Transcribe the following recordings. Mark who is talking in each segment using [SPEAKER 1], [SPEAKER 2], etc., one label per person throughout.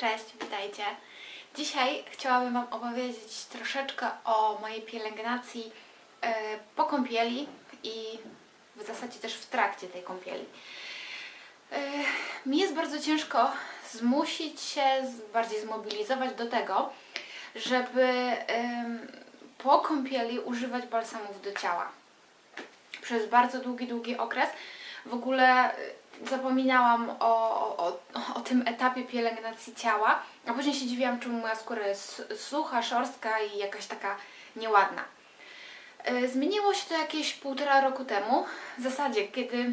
[SPEAKER 1] Cześć, witajcie. Dzisiaj chciałabym Wam opowiedzieć troszeczkę o mojej pielęgnacji e, po kąpieli i w zasadzie też w trakcie tej kąpieli. E, Mi jest bardzo ciężko zmusić się, bardziej zmobilizować do tego, żeby po kąpieli używać balsamów do ciała przez bardzo długi, długi okres w ogóle y, zapominałam o, o, o tym etapie pielęgnacji ciała, a później się dziwiłam, czemu moja skóra jest sucha, szorstka i jakaś taka nieładna. Y, Zmieniło się to jakieś półtora roku temu, w zasadzie kiedy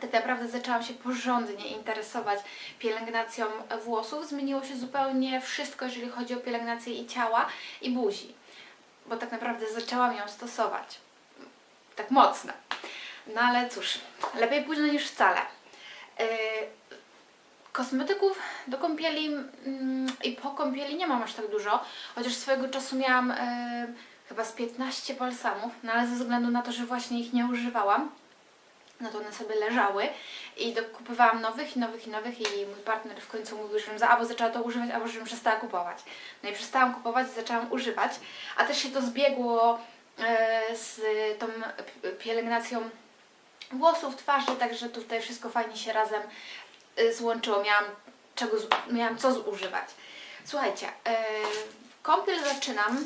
[SPEAKER 1] tak naprawdę zaczęłam się porządnie interesować pielęgnacją włosów, zmieniło się zupełnie wszystko, jeżeli chodzi o pielęgnację i ciała, i buzi, bo tak naprawdę zaczęłam ją stosować tak mocno. No ale cóż, lepiej późno niż wcale. Yy, kosmetyków do kąpieli mm, i po kąpieli nie mam aż tak dużo, chociaż swojego czasu miałam yy, chyba z 15 balsamów, no ale ze względu na to, że właśnie ich nie używałam, no to one sobie leżały i dokupywałam nowych i nowych i nowych i mój partner w końcu mówił, żebym za, albo zaczęła to używać, albo żebym przestała kupować. No i przestałam kupować i zaczęłam używać, a też się to zbiegło e, z tą pielęgnacją włosów, twarzy, także tutaj wszystko fajnie się razem y, złączyło. Miałam, czego, miałam co zużywać. Słuchajcie, e, kąpiel zaczynam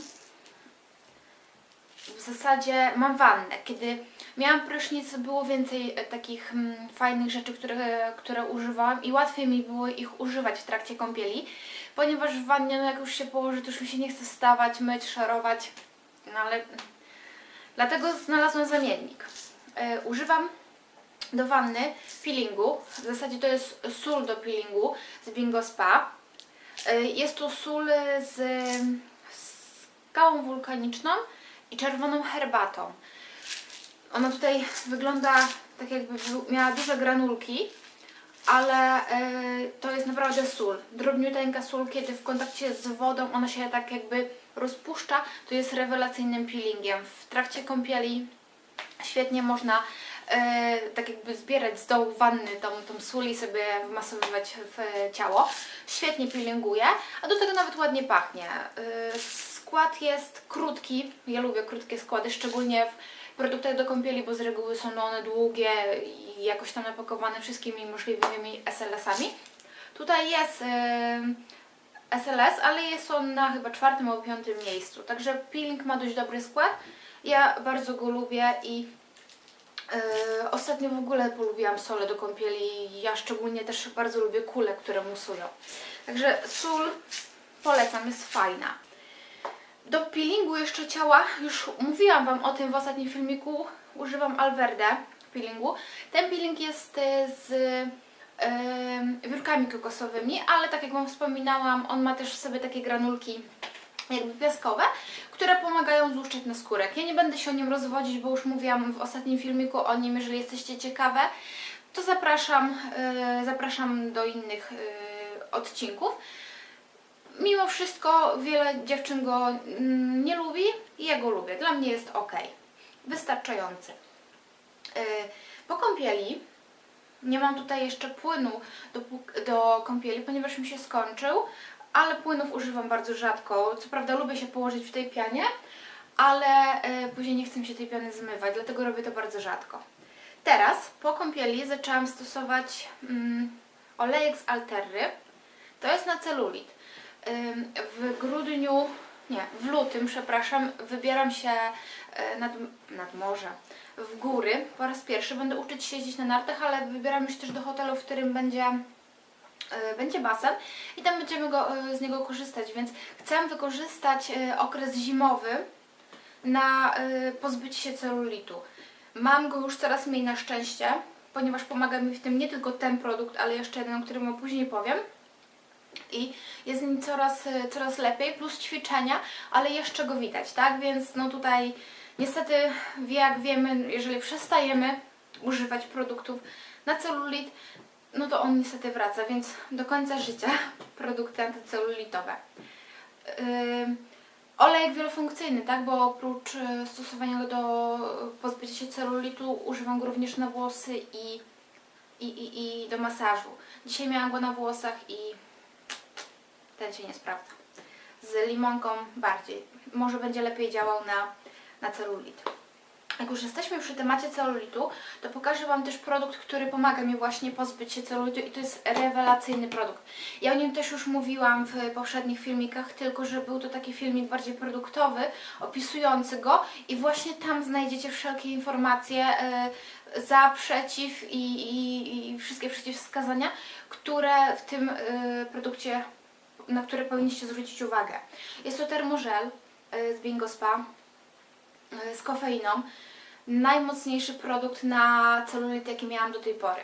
[SPEAKER 1] w zasadzie mam wannę. Kiedy miałam prysznic, było więcej e, takich mm, fajnych rzeczy, które, które używałam i łatwiej mi było ich używać w trakcie kąpieli, ponieważ w wannie, no jak już się położy, to już mi się nie chce wstawać, myć, szarować, no ale dlatego znalazłam zamiennik. E, używam do wanny peelingu, w zasadzie to jest sól do peelingu z Bingo Spa. E, jest to sól z, skałą wulkaniczną i czerwoną herbatą. Ona tutaj wygląda tak jakby miała duże granulki, ale e, to jest naprawdę sól. Drobniuteńka sól, kiedy w kontakcie z wodą ona się tak jakby rozpuszcza, to jest rewelacyjnym peelingiem. W trakcie kąpieli świetnie można e, tak jakby zbierać z dołu wanny tą, tą sól i sobie wmasowywać w e, ciało. Świetnie peelinguje, a do tego nawet ładnie pachnie. E, skład jest krótki, ja lubię krótkie składy, szczególnie w produktach do kąpieli, bo z reguły są one długie i jakoś tam napakowane wszystkimi możliwymi SLS-ami. Tutaj jest e, SLS, ale jest on na chyba czwartym albo piątym miejscu. Także peeling ma dość dobry skład. Ja bardzo go lubię i e, ostatnio w ogóle polubiłam sole do kąpieli. Ja szczególnie też bardzo lubię kule, które musują. Także sól polecam, jest fajna. Do peelingu jeszcze ciała, już mówiłam Wam o tym w ostatnim filmiku, używam Alverde peelingu. Ten peeling jest e, z e, wiórkami kokosowymi, ale tak jak Wam wspominałam, on ma też w sobie takie granulki jakby piaskowe, które pomagają złuszczać na skórek. Ja nie będę się o nim rozwodzić, bo już mówiłam w ostatnim filmiku o nim, jeżeli jesteście ciekawe, to zapraszam, e, zapraszam do innych e, odcinków. Mimo wszystko wiele dziewczyn go mm, nie lubi i ja go lubię. Dla mnie jest ok. Wystarczający. Yy, Po kąpieli nie mam tutaj jeszcze płynu do, do kąpieli, ponieważ mi się skończył, ale płynów używam bardzo rzadko. Co prawda lubię się położyć w tej pianie, ale yy, później nie chcę się tej piany zmywać, dlatego robię to bardzo rzadko. Teraz po kąpieli zaczęłam stosować mm, olejek z Alterry. To jest na celulit. W grudniu, nie, w lutym, przepraszam, wybieram się e, nad, nad morze, w góry. Po raz pierwszy będę uczyć się jeździć na nartach, ale wybieram się też do hotelu, w którym będzie, e, będzie basen i tam będziemy go, e, z niego korzystać, więc chcę wykorzystać e, okres zimowy na e, pozbycie się celulitu. Mam go już coraz mniej na szczęście, ponieważ pomaga mi w tym nie tylko ten produkt, ale jeszcze jeden, o którym później powiem i jest nim coraz, e, coraz lepiej, plus ćwiczenia, ale jeszcze go widać, tak? Więc no tutaj niestety, jak wiemy, jeżeli przestajemy używać produktów na celulit, no to on niestety wraca, więc do końca życia produkty antycelulitowe. Olejek wielofunkcyjny, tak? Bo oprócz e, stosowania go do pozbycia się celulitu, używam go również na włosy i, i, i, i do masażu. Dzisiaj miałam go na włosach i ten się nie sprawdza. Z limonką bardziej. Może będzie lepiej działał na, na celulit. Jak już jesteśmy przy temacie celulitu, to pokażę Wam też produkt, który pomaga mi właśnie pozbyć się celulitu i to jest rewelacyjny produkt. Ja o nim też już mówiłam w poprzednich filmikach, tylko że był to taki filmik bardziej produktowy, opisujący go i właśnie tam znajdziecie wszelkie informacje e, za, przeciw i, i, i wszystkie przeciwwskazania, które w tym e, produkcie, na które powinniście zwrócić uwagę. Jest to termożel e, z Bingo Spa z kofeiną. Najmocniejszy produkt na celulit, jaki miałam do tej pory.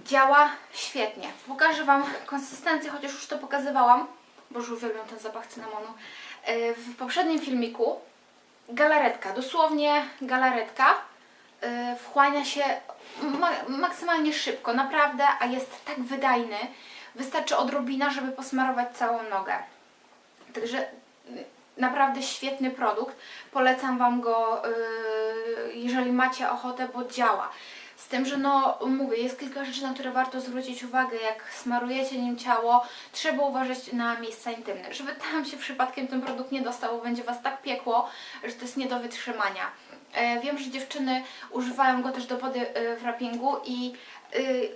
[SPEAKER 1] Działa świetnie. Pokażę Wam konsystencję, chociaż już to pokazywałam, bo już uwielbiam ten zapach cynamonu. E, W poprzednim filmiku galaretka, dosłownie galaretka e, wchłania się ma maksymalnie szybko, naprawdę, a jest tak wydajny. Wystarczy odrobina, żeby posmarować całą nogę. Także y, naprawdę świetny produkt. Polecam Wam go, yy, jeżeli macie ochotę, bo działa. Z tym, że no mówię, jest kilka rzeczy, na które warto zwrócić uwagę. Jak smarujecie nim ciało, trzeba uważać na miejsca intymne, żeby tam się przypadkiem ten produkt nie dostał, bo będzie Was tak piekło, że to jest nie do wytrzymania. E, Wiem, że dziewczyny używają go też do body y, wrappingu i y,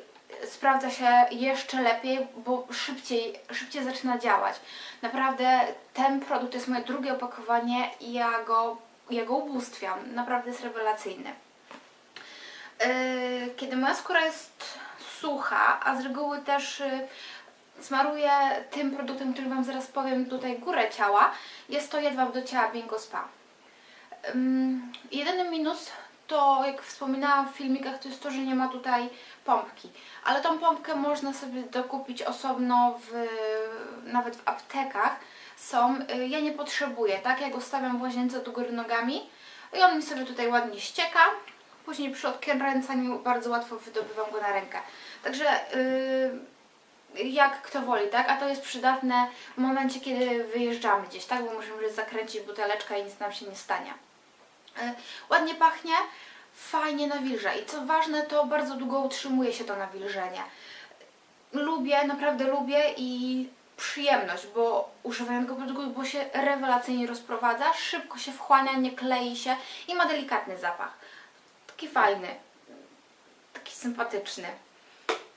[SPEAKER 1] sprawdza się jeszcze lepiej, bo szybciej, szybciej zaczyna działać. Naprawdę ten produkt to jest moje drugie opakowanie i ja go, ja go ubóstwiam. Naprawdę jest rewelacyjny. Yy, Kiedy moja skóra jest sucha, a z reguły też yy, smaruję tym produktem, który Wam zaraz powiem tutaj górę ciała, jest to jedwab do ciała Bingo Spa. Jedyny minus to, jak wspominałam w filmikach, to jest to, że nie ma tutaj pompki. Ale tą pompkę można sobie dokupić osobno w, nawet w aptekach. Są, Y, ja nie potrzebuję, tak? Ja go stawiam w łazience do góry nogami i on mi sobie tutaj ładnie ścieka. Później przy odkręcaniu bardzo łatwo wydobywam go na rękę. Także yy, jak kto woli, tak? A to jest przydatne w momencie, kiedy wyjeżdżamy gdzieś, tak? Bo możemy zakręcić buteleczkę i nic nam się nie stanie. Y, Ładnie pachnie, fajnie nawilża i co ważne, to bardzo długo utrzymuje się to nawilżenie. Lubię, naprawdę lubię i przyjemność, bo używając go produktu, bo się rewelacyjnie rozprowadza, szybko się wchłania, nie klei się i ma delikatny zapach. Taki fajny, taki sympatyczny.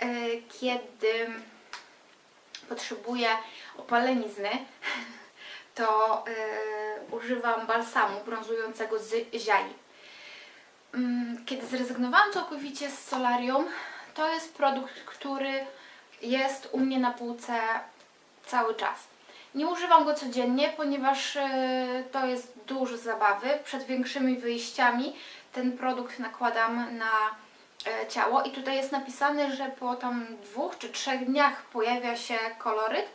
[SPEAKER 1] Y, Kiedy potrzebuję opalenizny, to y, używam balsamu brązującego z ziai. Mm, Kiedy zrezygnowałam całkowicie z solarium, to jest produkt, który jest u mnie na półce cały czas. Nie używam go codziennie, ponieważ y, to jest dużo zabawy. Przed większymi wyjściami ten produkt nakładam na e, ciało i tutaj jest napisane, że po tam dwóch czy trzech dniach pojawia się koloryt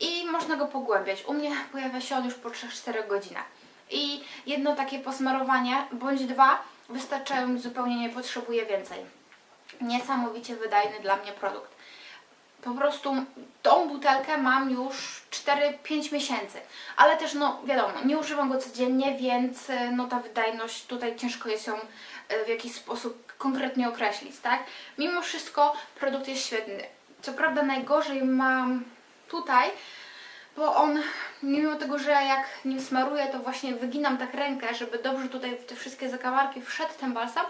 [SPEAKER 1] i można go pogłębiać. U mnie pojawia się on już po 3-4 godzinach. I jedno takie posmarowanie, bądź dwa, wystarczają zupełnie, nie potrzebuję więcej. Niesamowicie wydajny dla mnie produkt. Po prostu tą butelkę mam już 4-5 miesięcy, ale też no wiadomo, nie używam go codziennie, więc e, no ta wydajność tutaj ciężko jest ją e, w jakiś sposób konkretnie określić, tak? Mimo wszystko produkt jest świetny. Co prawda najgorzej mam tutaj, bo on, mimo tego, że jak nim smaruję, to właśnie wyginam tak rękę, żeby dobrze tutaj w te wszystkie zakamarki wszedł ten balsam,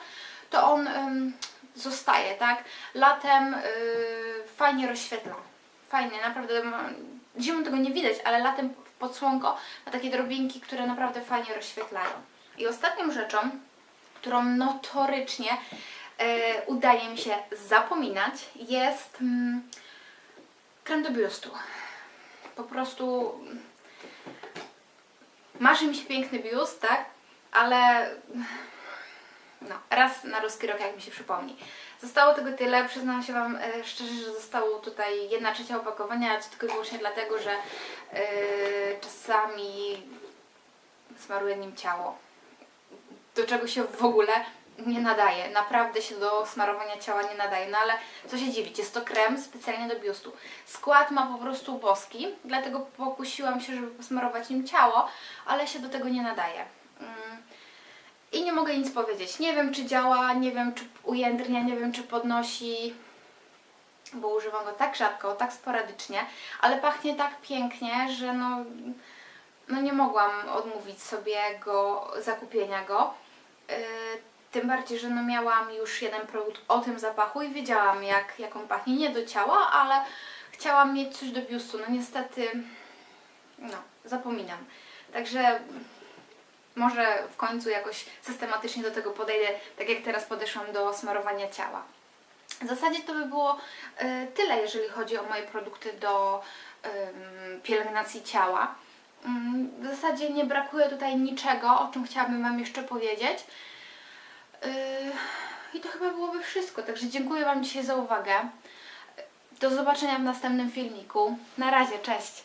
[SPEAKER 1] to on ym, zostaje, tak? Latem yy, fajnie rozświetla. Fajnie, naprawdę. Zimą tego nie widać, ale latem pod słonko ma takie drobinki, które naprawdę fajnie rozświetlają. I ostatnią rzeczą, którą notorycznie yy, udaje mi się zapominać, jest mm, krem do biustu po prostu marzy mi się piękny biust, tak? Ale no, raz na ruski rok, jak mi się przypomni. Zostało tego tyle, przyznam się Wam e, szczerze, że zostało tutaj jedna trzecia opakowania, to tylko i wyłącznie dlatego, że e, czasami smaruję nim ciało. Do czego się w ogóle nie nadaje. Naprawdę się do smarowania ciała nie nadaje. No ale co się dziwić, jest to krem specjalnie do biustu. Skład ma po prostu boski, dlatego pokusiłam się, żeby posmarować nim ciało, ale się do tego nie nadaje. Mm. I nie mogę nic powiedzieć. Nie wiem, czy działa, nie wiem, czy ujędrnia, nie wiem, czy podnosi. bo używam go tak rzadko, tak sporadycznie, ale pachnie tak pięknie, że no, no nie mogłam odmówić sobie go, zakupienia go. Yy, tym bardziej, że no miałam już jeden produkt o tym zapachu i wiedziałam jak, jak on pachnie. Nie do ciała, ale chciałam mieć coś do biustu. No niestety, no, zapominam. Także może w końcu jakoś systematycznie do tego podejdę, tak jak teraz podeszłam do smarowania ciała. W zasadzie to by było e, tyle, jeżeli chodzi o moje produkty do pielęgnacji ciała. Mm, W zasadzie nie brakuje tutaj niczego, o czym chciałabym Wam jeszcze powiedzieć. Yy, I to chyba byłoby wszystko, także dziękuję Wam dzisiaj za uwagę. Do zobaczenia w następnym filmiku. Na razie, cześć!